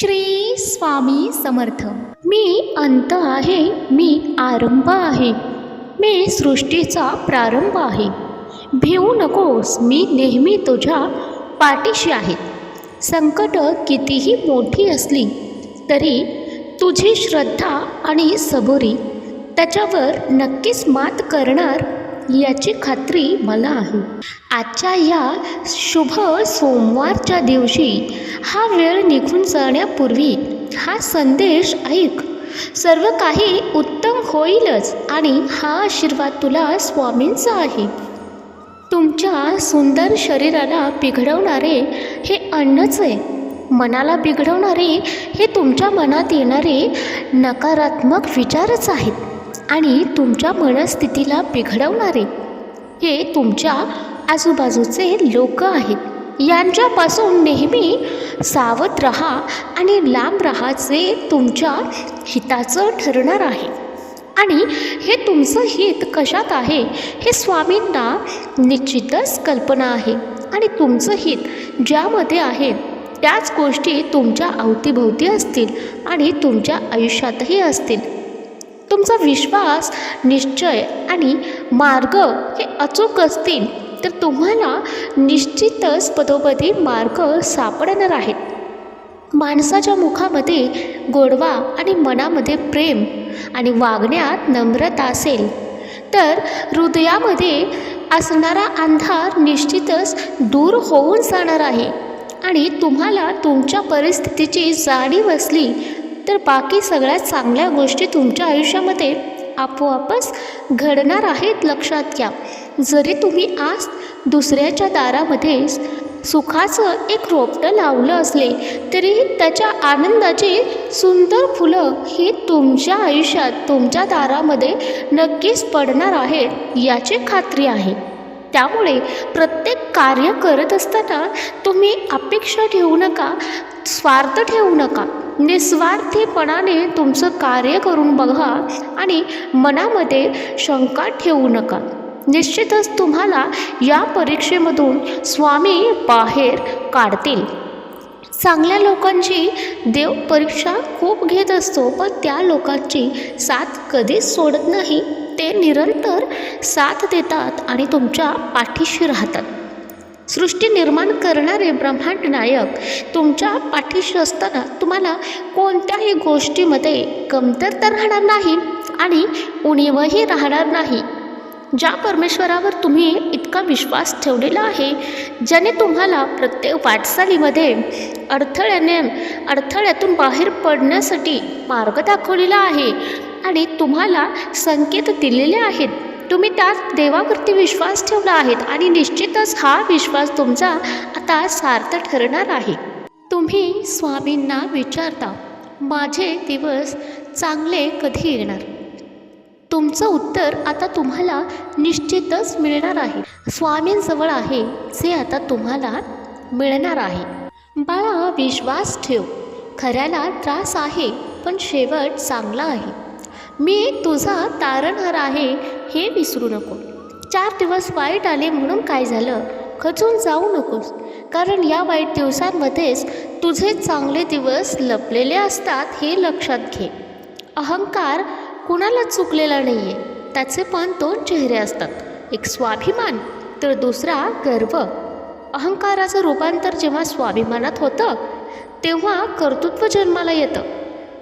श्री स्वामी समर्थ. मी अंत आहे मी आरंभ आहे मी सृष्टीचा प्रारंभ आहे. भिवू नकोस मी नेहमी तुझ्या पाठीशी आहे. संकट कितीही मोठी असली तरी तुझी श्रद्धा आणि सबुरी त्याच्यावर नक्कीच मात करणार याची खात्री मला आहे. आजच्या या शुभ सोमवारच्या दिवशी हा वेळ निघून जाण्यापूर्वी हा संदेश ऐक. सर्व काही उत्तम होईलच आणि हा आशीर्वाद तुला स्वामींचा आहे. तुमच्या सुंदर शरीराला बिघडवणारे हे अन्नच आहे. मनाला बिघडवणारे हे तुमच्या मनात येणारे नकारात्मक विचारच आहेत. आणि तुमच्या मनस्थितीला बिघडवणारे. हे तुमच्या आजूबाजूचे लोक आहेत. यांच्यापासून नेहमी सावध रहा आणि लांब राहाचे तुमच्या हिताचं ठरणार आहे. आणि हे तुमचं हित कशात आहे हे स्वामींना निश्चितच कल्पना आहे. आणि तुमचं हित ज्यामध्ये आहे त्याच गोष्टी तुमच्या अवतीभोवती असतील आणि तुमच्या आयुष्यातही असतील. तुमचा विश्वास निश्चय आणि मार्ग हे अचूक असतील तर तुम्हाला निश्चितच पदोपदी मार्ग सापडणार आहेत. माणसाच्या मुखामध्ये गोडवा आणि मनामध्ये प्रेम आणि वागण्यात नम्रता असेल तर हृदयामध्ये असणारा अंधार निश्चितच दूर होऊन जाणार आहे आणि तुम्हाला तुमच्या परिस्थितीची जाणीव असली तर बाकी सगळ्यात चांगल्या गोष्टी तुमच्या आयुष्यामध्ये आपोआपच घडणार आहेत लक्षात घ्या. जरी तुम्ही आज दुसऱ्याच्या दारामध्ये सुखाचं एक रोपटं लावलं असले तरी त्याच्या आनंदाची सुंदर फुलं ही तुमच्या आयुष्यात तुमच्या दारामध्ये नक्कीच पडणार आहेत याची खात्री आहे. त्यामुळे प्रत्येक कार्य करत असताना तुम्ही अपेक्षा ठेवू नका स्वार्थ ठेवू नका. निस्वार्थीपणाने तुमचं कार्य करून बघा आणि मनामध्ये शंका ठेवू नका. निश्चितच तुम्हाला या परीक्षेमधून स्वामी बाहेर काढतील. चांगल्या लोकांची देव परीक्षा खूप घेत असतो पण त्या लोकांची साथ कधीच सोडत नाही. ते निरंतर साथ देतात आणि तुमच्या पाठीशी राहतात. सृष्टी निर्माण करणारे ब्रह्मांड नायक तुमच्या पाठीशी असताना तुम्हाला कोणत्याही गोष्टीमध्ये कमतरता राहणार नाही आणि उणीवही राहणार नाही. ज्या परमेश्वरावर तुम्ही इतका विश्वास ठेवलेला आहे ज्याने तुम्हाला प्रत्येक वाटचालीमध्ये अडथळ्याने अडथळ्यातून बाहेर पडण्यासाठी मार्ग दाखवलेला आहे आणि तुम्हाला संकेत दिलेले आहेत. तुम्ही त्यात देवावरती विश्वास ठेवला आहेत आणि निश्चितच हा विश्वास तुमचा आता सार्थ ठरणार आहे. तुम्ही स्वामींना विचारता माझे दिवस चांगले कधी येणार? तुमचं उत्तर आता तुम्हाला निश्चितच मिळणार आहे. स्वामींजवळ आहे जे आता तुम्हाला मिळणार आहे. बाळा विश्वास ठेव. खऱ्याला त्रास आहे पण शेवट चांगला आहे. मी तुझा तारणहार आहे हे विसरू नको. चार दिवस वाईट आले म्हणून काय झालं? खचून जाऊ नकोस. कारण या वाईट दिवसांमध्येच तुझे चांगले दिवस लपलेले असतात हे लक्षात घे. अहंकार कुणाला चुकलेला नाही आहे त्याचे पण दोन चेहरे असतात. एक स्वाभिमान तर दुसरा गर्व. अहंकाराचं रूपांतर जेव्हा स्वाभिमानात होतं तेव्हा कर्तृत्व जन्माला येतं.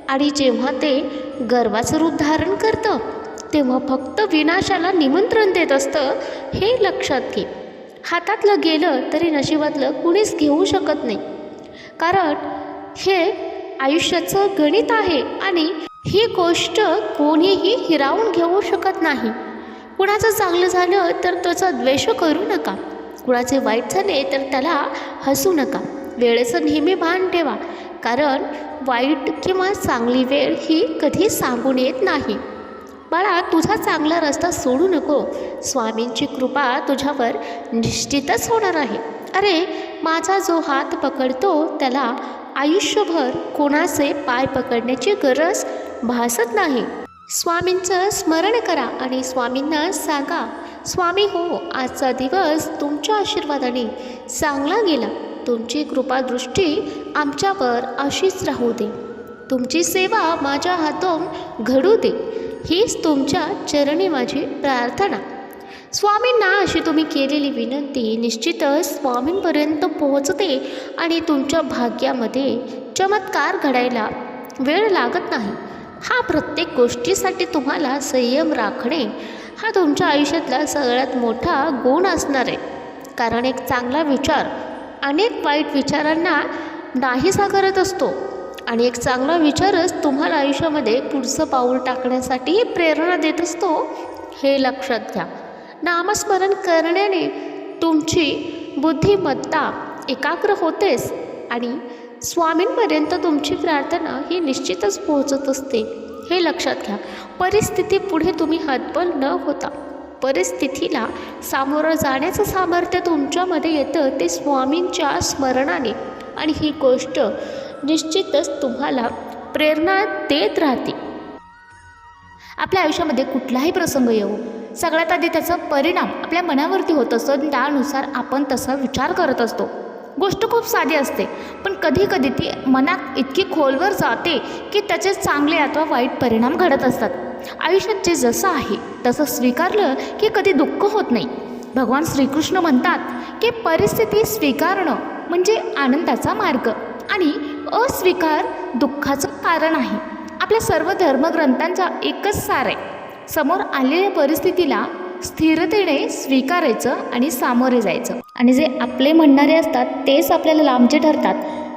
आणि जेव्हा ते गर्वाचं रूप धारण करतं तेव्हा फक्त विनाशाला निमंत्रण देत असतं हे लक्षात घे. हातातलं गेलं तरी नशिबातलं कुणीच घेऊ शकत नाही. कारण हे आयुष्याचं गणित आहे आणि ही गोष्ट कोणीही हिरावून घेऊ शकत नाही. कुणाचं चांगलं झालं तर त्याचा द्वेष करू नका. कुणाचे वाईट झाले तर त्याला हसू नका. वेळेचं नेहमी भान ठेवा. कारण वाईट किंवा चांगली वेळ ही कधी सांगून येत नाही. बाळा तुझा चांगला रस्ता सोडू नको. स्वामींची कृपा तुझ्यावर निश्चितच होणार आहे. अरे माझा जो हात पकडतो त्याला आयुष्यभर कोणाचे पाय पकडण्याची गरज भासत नाही. स्वामींचं स्मरण करा आणि स्वामींना सांगा स्वामी हो आजचा दिवस तुमच्या आशीर्वादाने चांगला गेला. तुमची कृपादृष्टी आमच्यावर अशीच राहू दे. तुमची सेवा माझ्या हातून घडू दे. हीच तुमच्या चरणी माझी प्रार्थना. स्वामींना अशी तुम्ही केलेली विनंती निश्चितच स्वामींपर्यंत पोहोचते आणि तुमच्या भाग्यामध्ये चमत्कार घडायला वेळ लागत नाही. हा प्रत्येक गोष्टीसाठी तुम्हाला संयम राखणे हा तुमच्या आयुष्यातला सगळ्यात मोठा गुण असणार आहे. कारण एक चांगला विचार अनेक वाईट विचारांना नाहीसा करत असतो. आणि एक चांगला विचारच तुम्हाला आयुष्यामध्ये पुढचं पाऊल टाकण्यासाठी प्रेरणा देत असतो हे लक्षात घ्या. नामस्मरण करण्याने तुमची बुद्धिमत्ता एकाग्र होतेच आणि स्वामींपर्यंत तुमची प्रार्थना ही निश्चितच पोहोचत असते हे लक्षात घ्या. परिस्थिती पुढे तुम्ही हतबल न होता परिस्थितीला सामोरं जाण्याचं सामर्थ्य तुमच्यामध्ये येतं ते स्वामींच्या स्मरणाने. आणि ही गोष्ट निश्चितच तुम्हाला प्रेरणा देत राहते. आपल्या आयुष्यामध्ये कुठलाही प्रसंग येऊ सगळ्यात आधी त्याचा परिणाम आपल्या मनावरती होत असतो आणि त्यानुसार आपण तसा विचार करत असतो. गोष्ट खूप साधी असते पण कधी कधी ती मनात इतकी खोलवर जाते की त्याचे चांगले अथवा वाईट परिणाम घडत असतात. आयुष्यात जे जसं आहे तसं स्वीकारलं की कधी दुःख होत नाही. भगवान श्रीकृष्ण म्हणतात की परिस्थिती स्वीकारणं म्हणजे आनंदाचा मार्ग आणि अस्वीकार दुःखाचं कारण आहे. आपल्या सर्व धर्मग्रंथांचा एकच सार आहे. समोर आलेल्या परिस्थितीला स्थिरतेने स्वीकारायचं आणि सामोरे जायचं. आणि जे आपले म्हणणारे असतात तेच आपल्याला लांबचे ठरतात.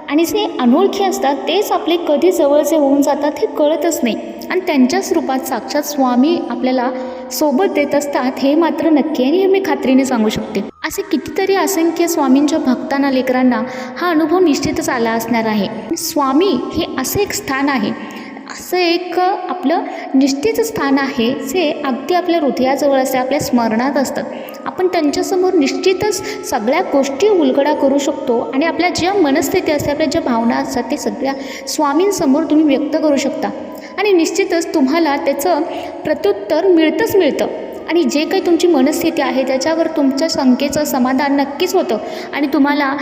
आणि जे अनोळखी असतात तेच आपले कधी जवळचे होऊन जातात हे कळतच नाही. आणि त्यांच्याच रूपात साक्षात स्वामी आपल्याला सोबत देत असतात हे मात्र नक्की आणि हे मी खात्रीने सांगू शकते. असे कितीतरी असंख्य स्वामींच्या भक्तांना लेकरांना हा अनुभव निश्चितच आला असणार आहे. स्वामी हे असे एक स्थान आहे असं एक आपलं निश्चित स्थान आहे जे अगदी आपल्या हृदयाजवळ असते आपल्या स्मरणात असतं. आपण त्यांच्यासमोर निश्चितच सगळ्या गोष्टी उलगडा करू शकतो आणि आपल्या ज्या मनस्थिती असते आपल्या ज्या भावना असतात ते सगळ्या स्वामींसमोर तुम्ही व्यक्त करू शकता. आणि निश्चितच तुम्हाला त्याचं प्रत्युत्तर मिळतंच मिळतं. आणि जे काही तुमची मनस्थिती आहे त्याच्यावर तुमच्या शंकेचं समाधान नक्कीच होतं. आणि तुम्हाला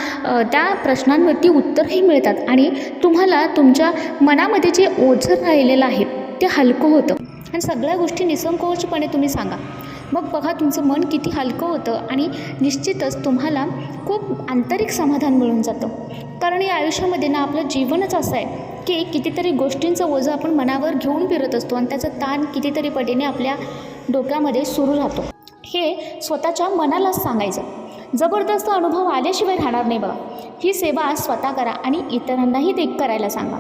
त्या प्रश्नांवरती उत्तरही मिळतात. आणि तुम्हाला तुमच्या मनामध्ये जे ओझं राहिलेलं आहे ते हलकं होतं. आणि सगळ्या गोष्टी निसंकोचपणे तुम्ही सांगा. मग बघा तुमचं मन किती हलकं होतं आणि निश्चितच तुम्हाला खूप आंतरिक समाधान मिळून जातं. कारण या आयुष्यामध्ये ना आपलं जीवनच असं आहे की कितीतरी गोष्टींचं ओझं आपण मनावर घेऊन फिरत असतो आणि त्याचा ताण कितीतरी पटीने आपल्या डोक्यामध्ये सुरू राहतो. हे स्वतःच्या मनालाच सांगायचं. जबरदस्त अनुभव आल्याशिवाय राहणार नाही बघा. ही सेवा स्वतः करा आणि इतरांनाही ते करायला सांगा.